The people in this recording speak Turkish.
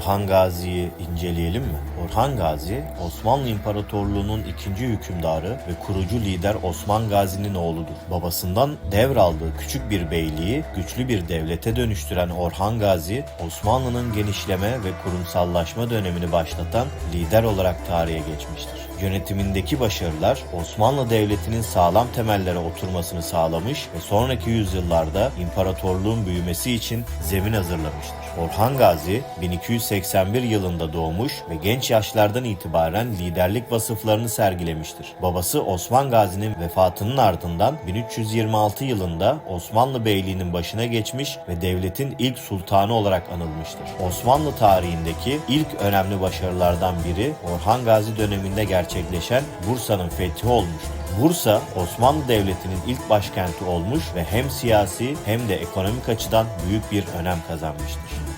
Orhan Gazi'yi inceleyelim mi? Orhan Gazi, Osmanlı İmparatorluğu'nun ikinci hükümdarı ve kurucu lider Osman Gazi'nin oğludur. Babasından devraldığı küçük bir beyliği güçlü bir devlete dönüştüren Orhan Gazi, Osmanlı'nın genişleme ve kurumsallaşma dönemini başlatan lider olarak tarihe geçmiştir. Yönetimindeki başarılar Osmanlı Devleti'nin sağlam temellere oturmasını sağlamış ve sonraki yüzyıllarda imparatorluğun büyümesi için zemin hazırlamıştır. Orhan Gazi 1281 yılında doğmuş ve genç yaşlardan itibaren liderlik vasıflarını sergilemiştir. Babası Osman Gazi'nin vefatının ardından 1326 yılında Osmanlı Beyliği'nin başına geçmiş ve devletin ilk sultanı olarak anılmıştır. Osmanlı tarihindeki ilk önemli başarılardan biri Orhan Gazi döneminde gerçekleşen Bursa'nın fethi olmuştur. Bursa, Osmanlı Devleti'nin ilk başkenti olmuş ve hem siyasi hem de ekonomik açıdan büyük bir önem kazanmıştır.